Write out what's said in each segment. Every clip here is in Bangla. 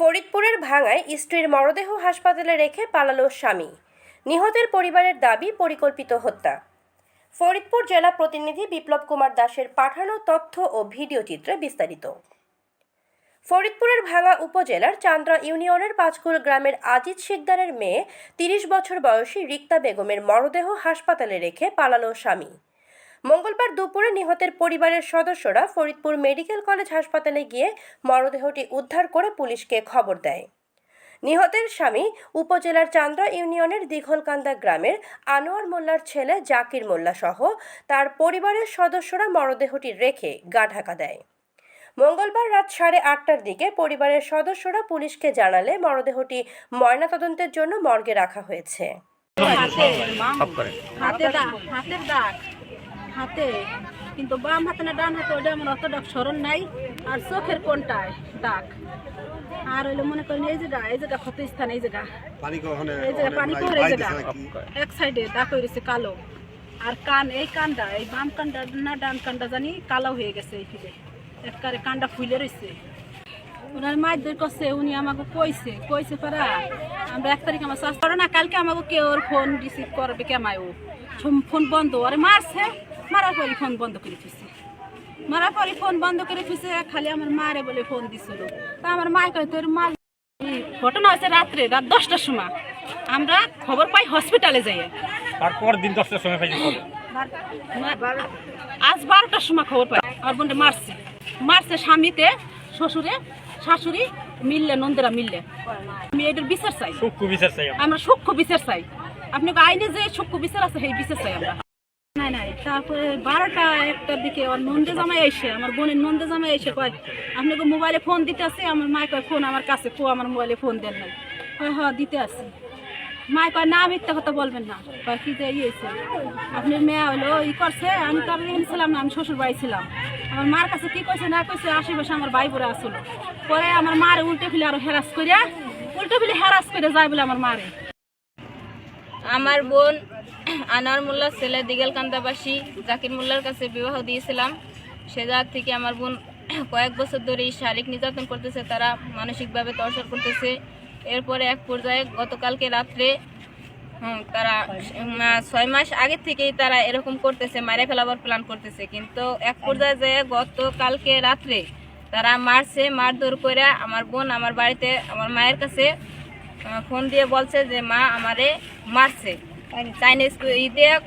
ফরিদপুরের ভাঙায় স্ত্রীর মরদেহ হাসপাতালে রেখে পালালো স্বামী। নিহতের পরিবারের দাবি, পরিকল্পিত হত্যা। ফরিদপুর জেলা প্রতিনিধি বিপ্লব কুমার দাসের পাঠানো তথ্য ও ভিডিও চিত্রে বিস্তারিত। ফরিদপুরের ভাঙা উপজেলার চান্দ্রা ইউনিয়নের পাঁচকুল গ্রামের আজিজ শিকদারের মেয়ে তিরিশ বছর বয়সী রিক্তা বেগমের মরদেহ হাসপাতালে রেখে পালালো স্বামী। মঙ্গলবার দুপুরে নিহতের পরিবারের সদস্যরা ফরিদপুর মেডিকেল কলেজ হাসপাতালে গিয়ে মরদেহটি উদ্ধার করে পুলিশকে খবর দেয়। নিহতের স্বামী উপজেলার চান্দ্রা ইউনিয়নের দীঘলকান্দা গ্রামের আনোয়ার মোল্লার ছেলে জাকির মোল্লা সহ তার পরিবারের সদস্যরা মরদেহটি রেখে গা ঢাকা দেয়। মঙ্গলবার রাত সাড়ে আটটার দিকে পরিবারের সদস্যরা পুলিশকে জানালে মরদেহটি ময়নাতদন্তের জন্য মর্গে রাখা হয়েছে। হাতের দাগ। হাতে কিন্তু বাম হাতে না ডান হাতে ওটা আমার অত ডাক স্মরণ নাই আর চোখের কোনটায় দাগ। আর হইল মনে করেন এই জায়গা এই জায়গা ক্ষত স্থান এই জায়গা এই জায়গা পানি পড়ে এই জায়গা এক সাইডে দাগ হয়ে কালো। আর কান এই কানটা এই বাম কানটা না ডান কানটা জানি কালো হয়ে গেছে এই ফিরে। একবারে কানটা ফুলে রয়েছে। ওনার মায়ের করছে উনি আমাকে কইছে কইছে পারা আমরা এক তারিখ আমার চাষ করো না কালকে আমাকে কেউ ওর ফোন রিসিভ করবে কেমায় ও? ফোন বন্ধ আরে মারছে? মারার পরই ফোন বন্ধ করে ফেলছে। মারার পরই ফোন বন্ধ করে ফেলছে খালি আমার মারে বলে ফোন দিছিল। তা আমার মায় কয় তোর মা ঘটনা হয়েছে রাত্রে রাত দশটার সময়। আমরা খবর পাই হসপিটালে যাই তারপর দিন দশটার সময় খবর। আজ বারোটার সময় খবর পাই আমার বোনটা মারছে। মারছে স্বামীতে শ্বশুরে শাশুড়ি মিললে নন্দেরা মিললে। আমি এটার বিচার চাই। সূক্ষ্ম বিচার চাই আমরা। সূক্ষ্ম বিচার চাই। আপনি আইনে যে সূক্ষ্ম বিচার আছে সেই বিচার চাই আমরা। তারপরে বারোটা একটার দিকে ওর নন্দে জামাই এসে আমার বোনের নন্দে জামাই এসে কয় আপনাকে মোবাইলে ফোন দিতে আসে আমার মায় কয়, ফোন আমার কাছে ফো আমার মোবাইলে ফোন দেন নাই। কয় হ্যাঁ দিতে আসি। মায় কয়, না, মিথ্যা কথা বলবেন না। কয়, কি ইয়েছে আপনার মেয়ে হলো, ই করছে, আমি তো এখানে ছিলাম না, আমি শ্বশুর বাড়ি ছিলাম। আমার মার কাছে কি কইছে, না কইছে, আশেপাশে আমার ভাই বোরা আসলো পরে আমার মার উল্টে ফেলে আরও হেরাস করিয়া উল্টে ফেলে হেরাস করে যায় বলে আমার মারে। আমার বোন আনোয়ার মোল্লার ছেলে দিগেল কান্দাবাসী, জাকির মোল্লার কাছে বিবাহ দিয়েছিলাম। সে জাত থেকে আমার বোন কয়েক বছর ধরে শারীরিক নির্যাতন করতেছে, তারা মানসিকভাবে টর্চার করতেছে। এরপরে এক পর্যায়ে গতকালকে রাত্রে তারা ছয় মাস আগে থেকেই তারা এরকম করতেছে, মারে ফেলাবার প্ল্যান করতেছে। কিন্তু এক পর্যায়ে যে গতকালকে রাত্রে তারা মারছে, মারধর করে আমার বোন আমার বাড়িতে, আমার মায়ের কাছে ফোন দিয়ে বলছে যে, মা, আমারে মারছে। চাইনিজ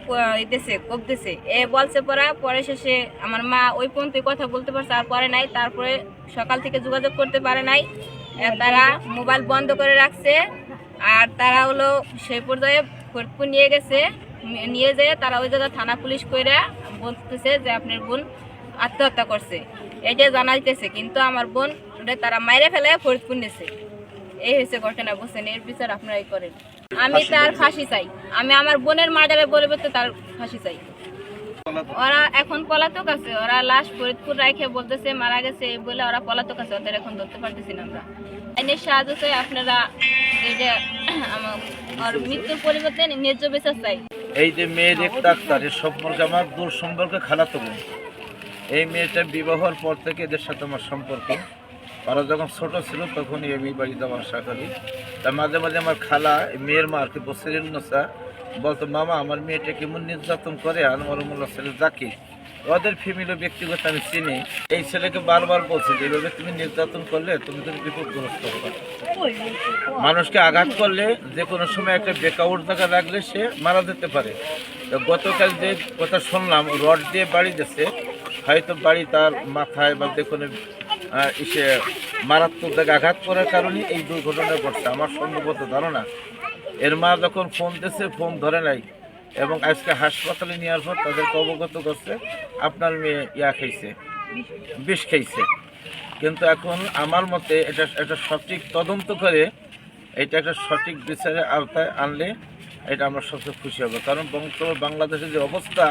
ক- দিছে এ বলছে পরে পরে শেষে আমার মা ওই পর্যন্ত কথা বলতে পারছে, আর পরে নাই। তারপরে সকাল থেকে যোগাযোগ করতে পারে নাই। তারা মোবাইল বন্ধ করে রাখছে, আর তারা হলো সেই পর্যায়ে ফরিদপুর নিয়ে গেছে। নিয়ে যেয়ে তারা ওই জায়গায় থানা পুলিশ করে বলতেছে যে আপনার বোন আত্মহত্যা করছে। এটা জানা দিতেছে কিন্তু আমার বোন তারা মাইরে ফেলে ফরিদপুর নিয়েছে এই হয়েছে ঘটনা, বুঝছেন? এর বিচার আপনারাই করেন। আমি তার ফাঁসি চাই। আমি আমার বোনের মার্ডারের পরিবর্তে তার ফাঁসি চাই। ওরা এখন পলাতক আছে। ওরা লাশ ফরিদপুর রাখে বলতেছে মারা গেছে বলে ওরা পলাতক আছে ওদের এখন ধরতে পারতেছি না আমরা। আইনের সাহায্য চাই আপনারা এই যে আমার মৃত্যুর পরিবর্তে ন্যায্য বিচার চাই। এই যে মেয়ের এক ডাক্তার এর সম্পর্কে আমার দূর সম্পর্কে খালাতো বোন এই মেয়েটা বিবাহ হওয়ার পর থেকে এদের সাথে আমার সম্পর্ক। ওরা যখন ছোট ছিল তখনই আমি বাড়িতে আশা করি তা মাঝে মাঝে আমার খালা মেয়ের মা আর কি বসিরের নসা বলতো, মামা, আমার মেয়েটা কেমন নির্যাতন করে, আর আমার মোল্লা ছেলে জাকি ওদের ফ্যামিলি ব্যক্তিগত আমি চিনি। এই ছেলেকে বারবার বলছি যে, এভাবে তুমি নির্যাতন করলে তুমি তুমি বিপদগ্রস্ত হবে মানুষকে আঘাত করলে যে কোনো সময় একটা বেকাউট জায়গা লাগলে সে মারা যেতে পারে। তো গতকাল যে কথা শুনলাম, রড দিয়ে বাড়ি দিচ্ছে হয়তো বাড়ি তার মাথায় বা যে কোনো ইসে মারাত্মক জায়গায় আঘাত করার কারণে এই দুর্ঘটনা ঘটছে আমার সম্ভবত ধারণা, এর মা যখন ফোন দিচ্ছে ফোন ধরে নাই এবং আজকে হাসপাতালে নেওয়ার পর তাদেরকে অবগত করছে, আপনার মেয়ে ইয়া খাইছে, বিষ খাইছে। কিন্তু এখন আমার মতে এটা এটা সঠিক তদন্ত করে এটা একটা সঠিক বিচারের আওতায় আনলে এটা আমরা সবচেয়ে খুশি হব। কারণ বর্তমানে বাংলাদেশের যে অবস্থা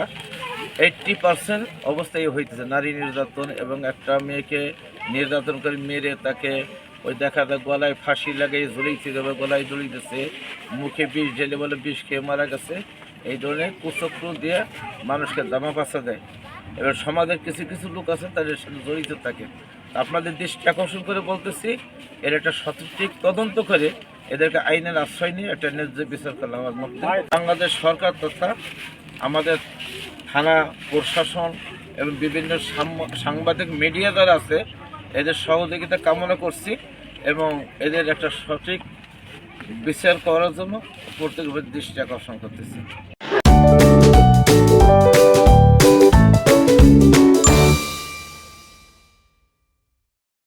এইট্টি পার্সেন্ট অবস্থায় হইতেছে, নারী নির্যাতন এবং একটা মেয়েকে নির্যাতন করে মেরে তাকে ওই দেখা যায় গলায় ফাঁসি লাগাই ঝুলিয়েছে এভাবে গলায় ঝুলিয়েছে, মুখে বিষ ঢেলে বলে বিষ খেয়ে মারা গেছে। এই ধরনের কুচক্র দিয়ে মানুষকে জামা পাশা দেয়। এবার সমাজের কিছু কিছু লোক আছে, তাদের সাথে জড়িত থাকে। আপনাদের দৃষ্টি আকর্ষণ করে বলতেছি, এর একটা সঠিক তদন্ত করে এদেরকে আইনের আশ্রয় নিয়ে একটা ন্যায্য বিচার করা আমার মধ্যে বাংলাদেশ সরকার তথা আমাদের থানা প্রশাসন এবং বিভিন্ন সাংবাদিক মিডিয়া যারা আছে এদের সহযোগিতা কামনা করছি এবং এদের একটা সঠিক বিচার করার জন্য প্রত্যেকের দৃষ্টি আকর্ষণ করতেছি